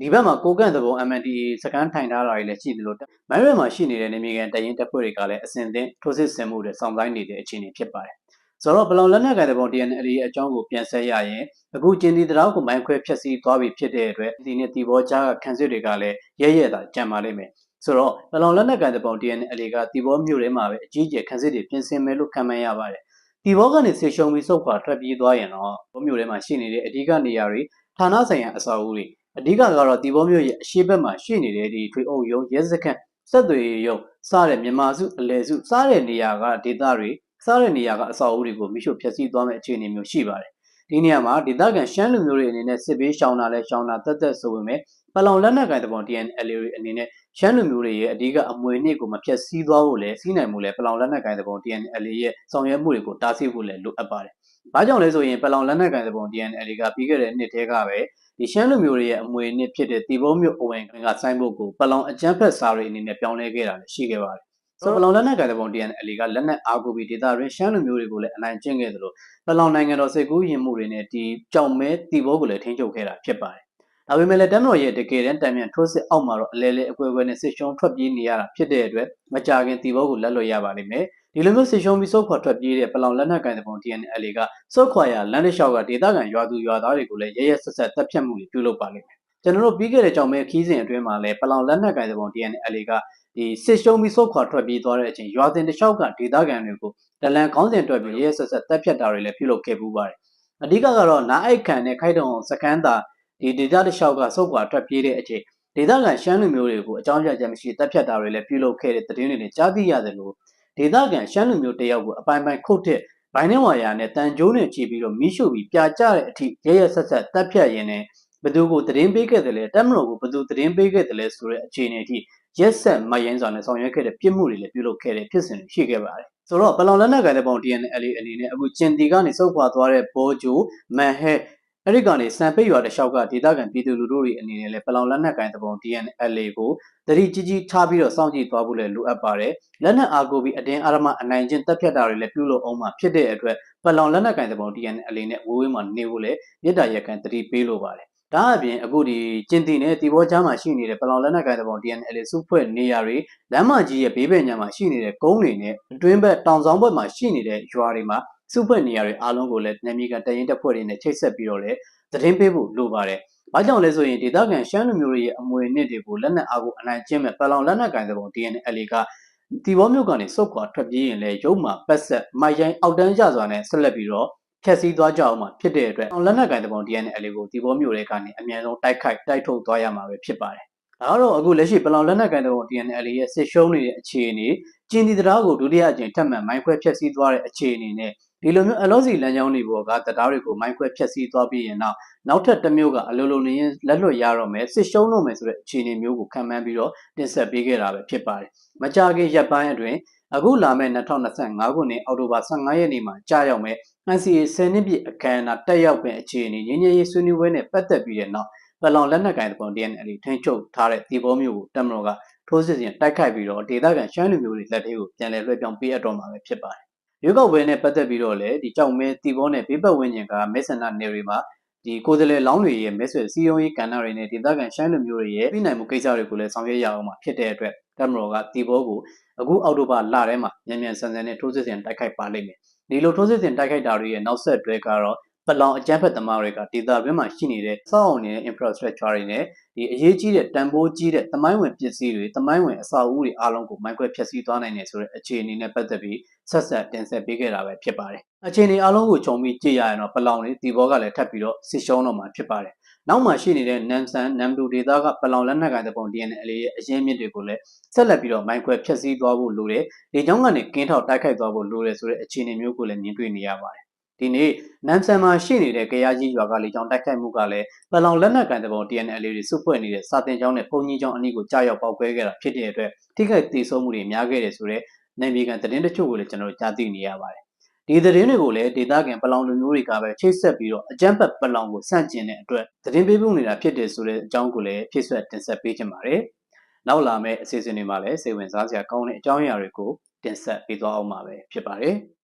ဒီဘက်မှာကိုကန့်သဘုံ MNDA စကန်ထိုင်ထားတာတွေလည်းရှိသလိုမိုင်းရွယ်မှာရှိနေတဲ့နေမြေကန်တရင်တပ်ဖွဲ့တွေကလည်းအစဉ်သင့်ထိုးစစ်ဆင်မှုတွေစောင့်ဆိုင်းနေတဲ့အခြေအနေဖြစ်ပါတယ်ဆိုတော့ဘလောင်လက်နက်ကိုင်တဲ့ပုံ TNL ရဲ့အကြောင်းကိုပြန်ဆက်ရရင်အခုကျင်းဒီတရောက်ကိုမိုင်းခွဲဖျက်ဆီးသွားပြီဖြစ်တဲ့အတွက်ဒီနေ့ဒီဘောကြားကခန်းစစ်တွေကလည်းရဲရဲတာကြံပါလိမ့်မယ်ဆိုတော့ဘလောင်လက်နက်ကိုင်တဲ့ပုံ TNL ကဒီဘောမြို့ထဲမှာပဲအကြီးကျယ်ခန်းစစ်တွေပြင်ဆင်မယ်လို့ခံမှန်းရပါတယ်ဒီဘောကနေဆေရှုံပြီးစုတ်ခွာထွက်ပြေးသွားရင်တော့ဘောမြို့ထဲမှာရှိနေတဲ့အဓိကနေရာတွေဌာနဆိုင်ရာအဆောက်အဦတွေ အဓိကကတော့ဒီဘောမြို့ရဲ့အရှိဘက်မှာရှိနေတဲ့ဒီထွေအုပ်ရုံးရဲစခန်းဆက်သွေးရုံစတဲ့မြန်မာစုအလဲစုစတဲ့နေရာကဒေသတွေစားတဲ့နေရာကအဆောက်အဦတွေကိုမိရှုဖျက်ဆီးသွားမယ့်အခြေအနေမျိုးရှိပါတယ်။ဒီနေရာမှာဒေသခံရှမ်းလူမျိုးတွေအနေနဲ့စစ်ဘေးရှောင်တာလဲရှောင်တာတက်တက်ဆိုပေမဲ့ပလောင်လက်နက်ကိုင်တပုံ TNL တွေအနေနဲ့ရှမ်းလူမျိုးတွေရဲ့အဓိကအမွေအနှစ်ကိုမဖျက်ဆီးသွားဖို့လဲစီးနိုင်မှုလဲပလောင်လက်နက်ကိုင်တပုံ TNL ရဲ့ဆောင်ရွက်မှုတွေကိုတားဆီးဖို့လဲလိုအပ်ပါတယ်။ ဘာကြောင့်လဲဆိုရင်ပလောင်လက်နက်ကိုင်တပုံ TNL ကပြီးခဲ့တဲ့နှစ်ထဲကပဲဒီရှမ်းလူမျိုးတွေရဲ့အမွေအနှစ်ဖြစ်တဲ့တီဘုံမျိုးအဝင်ကဆိုင်းဘုတ်ကိုပလောင်အကြမ်းဖက်စာတွေအနေနဲ့ပြောင်းလဲခဲ့တာလည်းရှိခဲ့ပါတယ်ဆိုပလောင်လက်နက်ကိုင်တဲ့ပုံ TNL ကလက်နက်အားကိုပြီးဒေသတွင်းရှမ်းလူမျိုးတွေကိုလည်းအနိုင်ကျင့်ခဲ့သလိုပလောင်နိုင်ငံတော်စစ်ကူးရင်မှုတွေနဲ့ဒီကြောင်မဲတီဘောကိုလည်းထိန်းချုပ်ခဲ့တာဖြစ်ပါတယ်။ ဒါပေမဲ့လည်းတမ်မတော်ရဲ့တကယ်တမ်းတန်မြန်ထိုးစစ်အောက်မှာတော့အလဲလဲအကွယ်ကွယ်နဲ့စစ်ရှုံးထွက်ပြေးနေရတာဖြစ်တဲ့အတွက်မကြခင်တီဘောကိုလက်လွတ်ရပါလိမ့်မယ်။ဒီလိုမျိုးစစ်ရှုံးပြီးစုတ်ခွာထွက်ပြေးတဲ့ပလောင်လက်နက်ကိုင်တဲ့ပုံ TNL ကစုတ်ခွာရလမ်းတစ်လျှောက်ကဒေသခံရွာသူရွာသားတွေကိုလည်းရရဆက်ဆက်တပ်ဖြတ်မှုတွေပြုလုပ်ပါလိမ့်မယ်။ကျွန်တော်တို့ပြီးခဲ့တဲ့ကြောင်မဲခီးစဉ်အတွင်းမှာလည်းပလောင်လက်နက်ကိုင်တဲ့ပုံ TNL ကဒီစစ်ရှုံးပြီးဆုတ်ခွာထွက်ပြေးသွားတဲ့အချိန်ရွာတင်တစ်လျှောက်ကဒေသခံတွေကိုဒလန်ကောင်းစဉ်တွက်ပြီးရဲဆက်ဆက်တက်ဖြတ်တာတွေလည်းပြုလုပ်ခဲ့ပူးပါတယ်အဓိကကတော့နားအိုက်ခံနဲ့ခိုက်တုံစကန်းသာ ဒီဒေသတစ်လျှောက်ကဆုတ်ခွာထွက်ပြေးတဲ့အချိန်ဒေသခံရှမ်းလူမျိုးတွေကိုအကြောင်းပြချက်မရှိတက်ဖြတ်တာတွေလည်းပြုလုပ်ခဲ့တဲ့သတင်းတွေနဲ့ကြားသိရတယ်လို့ဒေသခံရှမ်းလူမျိုးတယောက်ကိုအပိုင်ပိုင်ခုတ်တဲ့ဘိုင်းနှဝါယာနဲ့တန်ကြိုးနဲ့ချီပြီးတော့မီးရှို့ပြီးပြာကျတဲ့အထိရဲရဲဆက်ဆက်တက်ဖြတ်ရင်းနဲ့ဘသူကိုသတင်းပေးခဲ့တယ်လဲတက်မလို့ကိုဘသူသတင်းပေးခဲ့တယ်လဲဆိုတဲ့အခြေအနေအထိရက်ဆက်မယင်းစွာနဲ့ဆောင်ရွက်ခဲ့တဲ့ပြစ်မှုတွေလည်းပြုလုပ်ခဲ့တဲ့ဖြစ်စဉ်တွေရှိခဲ့ပါတယ်ဆိုတော့ပလောင်လက်နက်ကိုင်တဲ့ပုံ TNL အနေနဲ့အခုကျင်တီကနေစုပ်ခွာသွားတဲ့ဘောဂျိုမန်ဟဲ အဲ့ဒီကနေစံပိတ်ရွာတစ်လျှောက်ကဒေသခံပြည်သူလူထုတွေအနေနဲ့လည်းပလောင်လက်နက်ကိုင်တဲ့ပုံ TNL ကိုတတိကြီးကြီးထားပြီးတော့စောင့်ကြည့်သွားဖို့လည်းလိုအပ်ပါတယ်လက်နက်အားကိုပြီးအတင်းအာရမအနိုင်ကျင့်တပ်ဖြတ်တာတွေလည်းပြုလုပ်အောင်မှဖြစ်တဲ့အတွက်ပလောင်လက်နက်ကိုင်တဲ့ပုံ TNL နဲ့ဝေးဝေးမှနေဖို့လည်းမြစ်တာရက်ကန်တတိပေးလိုပါတယ်ဒါအပြင်အခုဒီကျင်းတီနဲ့တီဘောချားမှာရှိနေတဲ့ပလောင်လက်နက်ကိုင်တဲ့ပုံ TNL စုဖွဲ့နေရာတွေလမ်းမကြီးရဲ့ဘေးဘက်ညမှာရှိနေတဲ့ကုန်းတွေနဲ့အတွင်းဘက်တောင်ဆောင်ဘက်မှာရှိနေတဲ့ရွာတွေမှာ စုဖွဲ့နေရာတွေအားလုံးကိုလည်းနာမည်ကတရင်တပ်ဖွဲ့တွေနဲ့ချိတ်ဆက်ပြီးတော့လည်းသတင်းပေးဖို့လိုပါတယ်။ဘာကြောင့်လဲဆိုရင်ဒေသခံရှမ်းလူမျိုးတွေရဲ့အမွေအနှစ်တွေကိုလက်နက်အားကိုအနိုင်ကျင့်မဲ့ပလောင်လက်နက်ကိုင်တဲ့ပုံ TNL ကတီဘောမြို့ကနေစုတ်ခွာထွက်ပြေးရင်လည်းရုံမှာပတ်ဆက်မိုက်ရိုင်းအောက်တန်းကြစွာနဲ့ဆက်လက်ပြီးတော့ဖျက်ဆီးသွားကြအောင်မှာဖြစ်တဲ့အတွက်လက်နက်ကင်တပုံ DNL ကိုဒီဘောမျိုးတွေကနေအမြန်ဆုံးတိုက်ခိုက်တိုက်ထုတ်သွားရမှာပဲဖြစ်ပါတယ်။ဒါကတော့အခုလက်ရှိပလောင်လက်နက်ကင်တပုံ DNL ရဲ့စစ်ရှုံးနေတဲ့အခြေအနေကျင်းဒီတရားကိုဒုတိယအကြိမ်ထပ်မံမိုင်းခွဲဖျက်ဆီးသွားတဲ့အခြေအနေနဲ့ ဒီလိုမျိုးအလောစီလမ်းကြောင်းတွေပေါ်ကတရားတွေကိုမိုင်းခွဲဖျက်ဆီးသွားပြီးရင်တော့နောက်ထပ်တစ်မျိုးကအလိုလိုနေရင်လက်လွတ်ရတော့မယ်စစ်ရှုံးတော့မယ်ဆိုတဲ့အခြေအနေမျိုးကိုခံမှန်းပြီးတော့တင်ဆက်ပေးခဲ့တာပဲဖြစ်ပါတယ်။မကြာခင်ရက်ပိုင်းအတွင်းအခုလာမယ့်2025ခုနှစ်အောက်တိုဘာ15ရက်နေ့မှာကြာရောက်မဲ့ NCA 10နှစ်ပြည့်အခမ်းအနားတက်ရောက်ပင်အခြေအနေငြင်းငြင်းရေးဆွေးနွေးပွဲနဲ့ပတ်သက်ပြီးတဲ့နောက်ပလောင်လက်နက်ကိုင်တပုံ DNL ထိန်းချုပ်ထားတဲ့ဒီဘောမျိုးကိုတမတော်ကထိုးစစ်ဆင်တိုက်ခိုက်ပြီးတော့ဒေသခံရှမ်းလူမျိုးတွေလက်ထဲကိုပြန်လည်လွှဲပြောင်းပေးအပ်တော့မှာပဲဖြစ်ပါတယ်။ ရွေးကောက်ပွဲနဲ့ပတ်သက်ပြီးတော့လည်းဒီကြောက်မဲတီဘောနဲ့ဘေးပတ်ဝန်းကျင်ကမဲဆန္ဒနယ်တွေမှာဒီကိုယ်စားလှယ်လောင်းတွေရဲ့မဲဆွယ်စီယုံရေးကဏ္ဍတွေနဲ့ဒေသခံရှမ်းလူမျိုးတွေရဲ့ပြည်နိုင်မှုကိစ္စတွေကိုလည်းဆောင်ရွက်ရအောင်မှာဖြစ်တဲ့အတွက်တမတော်ကတီဘောကိုအခုအောက်တိုဘာလထဲမှာမြန်မြန်ဆန်ဆန်နဲ့ထိုးစစ်ဆင်တိုက်ခိုက်ပါလိမ့်မယ်ဒီလိုထိုးစစ်ဆင်တိုက်ခိုက်တာတွေရဲ့နောက်ဆက်တွဲကတော့ ပလောင်အကြမ်းဖက်သမားတွေကဒေသတွင်းမှာရှိနေတဲ့စောက်အောင်နေတဲ့ infrastructure တွေနဲ့ဒီအရေးကြီးတဲ့တန်ဖိုးကြီးတဲ့သမိုင်းဝင်ပစ္စည်းတွေသမိုင်းဝင်အဆောက်အဦတွေအားလုံးကိုမိုင်းခွဲဖျက်ဆီးသွားနိုင်တယ်ဆိုတဲ့အခြေအနေနဲ့ပတ်သက်ပြီးဆက်ဆက်တင်ဆက်ပေးခဲ့တာပဲဖြစ်ပါတယ်။အခြေအနေအားလုံးကိုခြုံပြီးကြည့်ရရင်တော့ပလောင်တွေဒီဘောကလည်းထပ်ပြီးတော့စစ်ရှုံးတော့မှာဖြစ်ပါတယ်။နောက်မှရှိနေတဲ့နမ်ဆန်နမ်ဒူဒေသကပလောင်လက်နက်ကိုင်တဲ့ပုံ DNL ရဲ့အရင်းမြစ်တွေကိုလည်းဆက်လက်ပြီးတော့မိုင်းခွဲဖျက်ဆီးသွားဖို့လိုတယ်။ဒီကြောင့်ကနေကင်းထောက်တိုက်ခိုက်သွားဖို့လိုတယ်ဆိုတဲ့အခြေအနေမျိုးကိုလည်းမြင်တွေ့နေရပါတယ်။ ဒီနေ့နမ်ဆန်မှာရှိနေတဲ့ကြရကြီးရွာကလေကြောင်းတိုက်ခိုက်မှုကလည်းပလောင်လက်နက်ကန်တဲ့ပုံ TNL တွေစုဖွဲ့နေတဲ့စာတင်ကျောင်းနဲ့ပုံကြီးကျောင်းအနီးကိုကြားရောက်ပေါက်ကွဲခဲ့တာဖြစ်တဲ့အတွက်ထိခိုက်ဒေဆုံးမှုတွေများခဲ့တယ်ဆိုတော့နိုင်ပြည်ကန်သတင်းတချို့ကိုလည်းကျွန်တော်တို့ကြားသိနေရပါတယ်ဒီသတင်းတွေကိုလည်းဒေတာကန်ပလောင်လူမျိုးတွေကပဲချိတ်ဆက်ပြီးတော့အကြမ်းဖက်ပလောင်ကိုစန့်ကျင်တဲ့အတွက်သတင်းပေးပို့နေတာဖြစ်တယ်ဆိုတဲ့အကြောင်းကိုလည်းဖြည့်ဆွတ်တင်ဆက်ပေးချင်ပါတယ်။နောက်လာမယ့်အစီအစဉ်တွေမှာလည်းစိတ်ဝင်စားစရာကောင်းတဲ့အကြောင်းအရာတွေကိုတင်ဆက်ပေးသွားအောင်ပါပဲဖြစ်ပါတယ်။